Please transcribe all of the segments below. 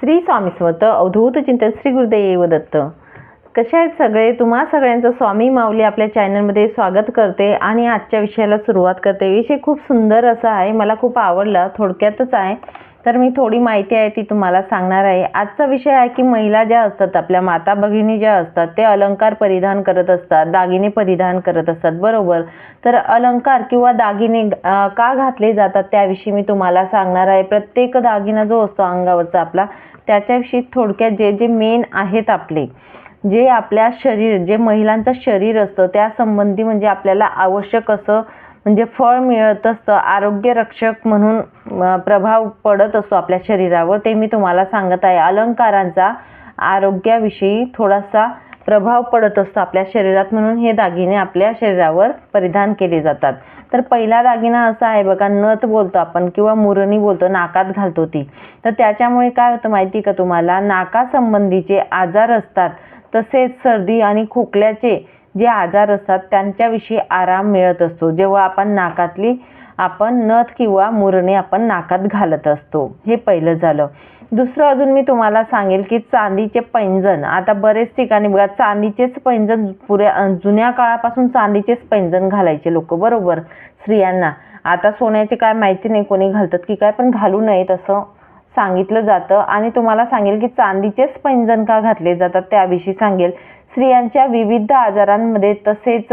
श्री स्वामी स्वत अवधूत चिंतन श्री गुरुदेव दत्त. कसे आहेत सगळे? तुम्हा सगळ्यांचं स्वामी माऊली आपल्या चॅनलमध्ये स्वागत करते आणि आजच्या विषयाला सुरुवात करते. विषय खूप सुंदर असा आहे मला खूप आवडला थोडक्यातच आहे. तर मी थोडी माहिती आहे ती तुम्हाला सांगणार आहे. आजचा विषय आहे की महिला ज्या असतात आपल्या माता भगिनी ज्या असतात ते अलंकार परिधान करत असतात दागिने परिधान करत असतात बरोबर? तर अलंकार किंवा दागिने का घातले जातात त्याविषयी मी तुम्हाला सांगणार आहे. प्रत्येक दागिना जो असतो अंगावरचा आपला त्याच्याविषयी थोडक्यात जे जे मेन आहेत आपले जे आपल्या शरीर जे महिलांचं शरीर असतं त्या संबंधी म्हणजे आपल्याला आवश्यक असं म्हणजे फळ मिळत असतं. आरोग्यरक्षक म्हणून प्रभाव पडत असतो आपल्या शरीरावर ते मी तुम्हाला सांगत आहे. अलंकारांचा आरोग्याविषयी थोडासा प्रभाव पडत असतो आपल्या शरीरात म्हणून हे दागिने आपल्या शरीरावर परिधान केले जातात. तर पहिला दागिना असा आहे बघा नथ बोलतो आपण किंवा मुरणी बोलतो नाकात घालतो ती. तर त्याच्यामुळे काय होतं माहिती का तुम्हाला? नाकासंबंधीचे आजार असतात तसेच सर्दी आणि खोकल्याचे जे आजार असतात त्यांच्याविषयी आराम मिळत असतो. जेव्हा आपण नाकातली आपण नथ किंवा मुरणे आपण नाकात घालत असतो. हे पहिलं झालं. दुसरं अजून मी तुम्हाला सांगेल की चांदीचे पैंजण आता बरेच ठिकाणी बघा चांदीचेच पैंजण पुऱ्या जुन्या काळापासून चांदीचेच पैंजण घालायचे लोक बरोबर? स्त्रियांना. आता सोन्याचे काय माहिती नाही कोणी घालतात की काय पण घालू नयेत असं सांगितलं जातं. आणि तुम्हाला सांगेल की चांदीचेच पैंजण का घातले जातात त्याविषयी सांगेल. स्त्रियांच्या विविध आजारांमध्ये तसेच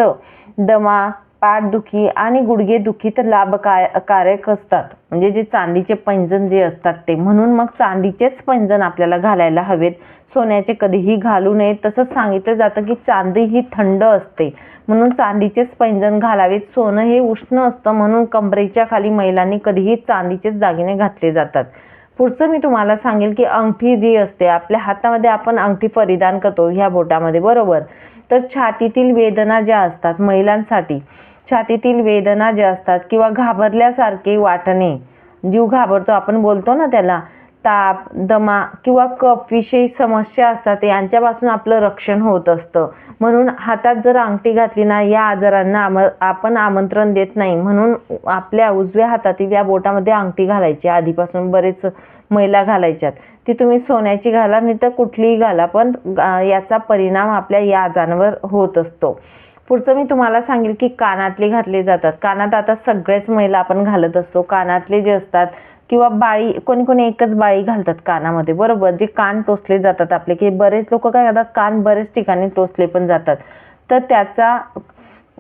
दमा पाठदुखी आणि गुडघेदुखी तर लाभकारक असतात. म्हणजे जे चांदीचे पैंजण जे असतात ते. म्हणून मग चांदीचेच पैंजण आपल्याला घालायला हवेत. सोन्याचे कधीही घालू नये. तसंच सांगितलं जातं की चांदी ही थंड असते. म्हणून चांदीचेच पैंजण घालावेत. सोनं हे उष्ण असतं. म्हणून कमरेच्या खाली महिलांनी कधीही चांदीचेच दागिने घातले जातात. पुढचं मी तुम्हाला सांगेल की अंगठी जी असते आपल्या हातामध्ये आपण अंगठी परिधान करतो ह्या बोटामध्ये. बरोबर? तर छातीतील वेदना ज्या असतात महिलांसाठी छातीतील वेदना ज्या असतात किंवा घाबरल्यासारखे वाटणे जीव घाबरतो आपण बोलतो ना त्याला ताप दमा किंवा कप विषयी समस्या असतात यांच्यापासून आपलं रक्षण होत असतं. म्हणून हातात जर अंगठी घातली ना या आजारांना आम आपण आमंत्रण देत नाही. म्हणून आपल्या उजव्या हातातील या बोटामध्ये अंगठी घालायची आधीपासून बरेच महिला घालायच्यात. ती तुम्ही सोन्याची घाला नाही तर कुठलीही घाला पण याचा परिणाम आपल्या या आजारांवर होत असतो. पुढचं मी तुम्हाला सांगेल की कानातले घातले जातात. कानात आता सगळेच महिला आपण घालत असतो. कानातले जे असतात किंवा बाळी कोणी कोणी एकच बाळी घालतात कानामध्ये. बरोबर? जे कान टोचले जातात आपले की बरेच लोक काय करतात? कान बरेच ठिकाणी टोचले पण जातात. तर त्याचा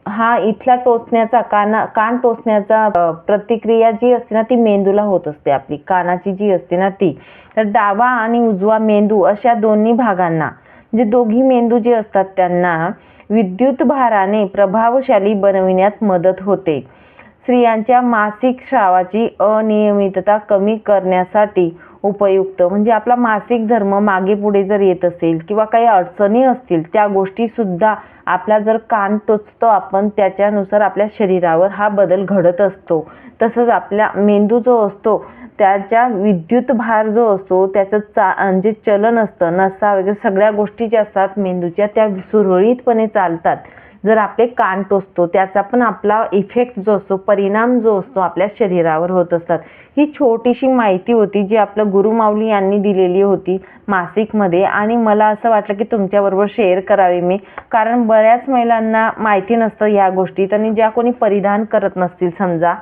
हा इथला टोचण्याचा काना कान टोचण्याचा प्रतिक्रिया जी असते ना ती मेंदूला होत असते आपली. कानाची जी असते ना ती. तर डावा आणि उजवा मेंदू अशा दोन्ही भागांना म्हणजे दोघी मेंदू जे असतात त्यांना विद्युत भाराने प्रभावशाली बनविण्यात मदत होते. स्त्रियांच्या मासिक स्रावाची अनियमितता कमी करण्यासाठी उपयुक्त. म्हणजे आपला मासिक धर्म मागे पुढे जर येत असेल किंवा काही अडचणी असतील त्या गोष्टी सुद्धा आपला जर कान टोचतो आपण त्याच्यानुसार आपल्या शरीरावर हा बदल घडत असतो. तसंच आपल्या मेंदू जो असतो त्याच्या विद्युत भार जो असतो त्याचं चा जे चलन असतं नसा वगैरे सगळ्या गोष्टी ज्या असतात मेंदूच्या त्या सुरळीतपणे चालतात. जर आपले कान टोचतो त्याचा पण आपला इफेक्ट जो असतो परिणाम जो असतो आपल्या शरीरावर होत असतात. ही छोटीशी माहिती होती जी आपलं गुरुमाऊली यांनी दिलेली होती मासिकमध्ये. आणि मला असं वाटलं की तुमच्याबरोबर शेअर करावी मी. कारण बऱ्याच महिलांना माहिती नसतं या गोष्टीत आणि ज्या कोणी परिधान करत नसतील समजा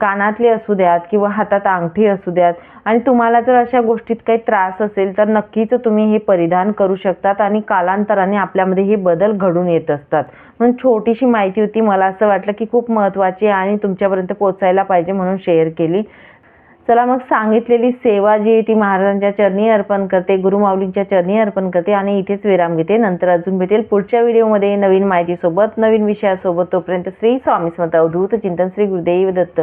कानातले असू द्यात किंवा हातात अंगठी असू द्यात आणि तुम्हाला जर अशा गोष्टीत काही त्रास असेल तर नक्कीच तुम्ही हे परिधान करू शकतात आणि कालांतराने आपल्यामध्ये हे बदल घडून येत असतात. म्हणून छोटीशी माहिती होती मला असं वाटलं की खूप महत्त्वाची आहे आणि तुमच्यापर्यंत पोचायला पाहिजे म्हणून शेअर केली. चला मग सांगितलेली सेवा जी आहे ती महाराजांच्या चरणी अर्पण करते गुरुमाऊलींच्या चरणी अर्पण करते आणि इथेच विराम घेते. नंतर अजून भेटेल पुढच्या व्हिडिओमध्ये नवीन माहितीसोबत नवीन विषयासोबत. तोपर्यंत श्री स्वामी समर्थ अवधूत चिंतन श्री गुरुदेव दत्त.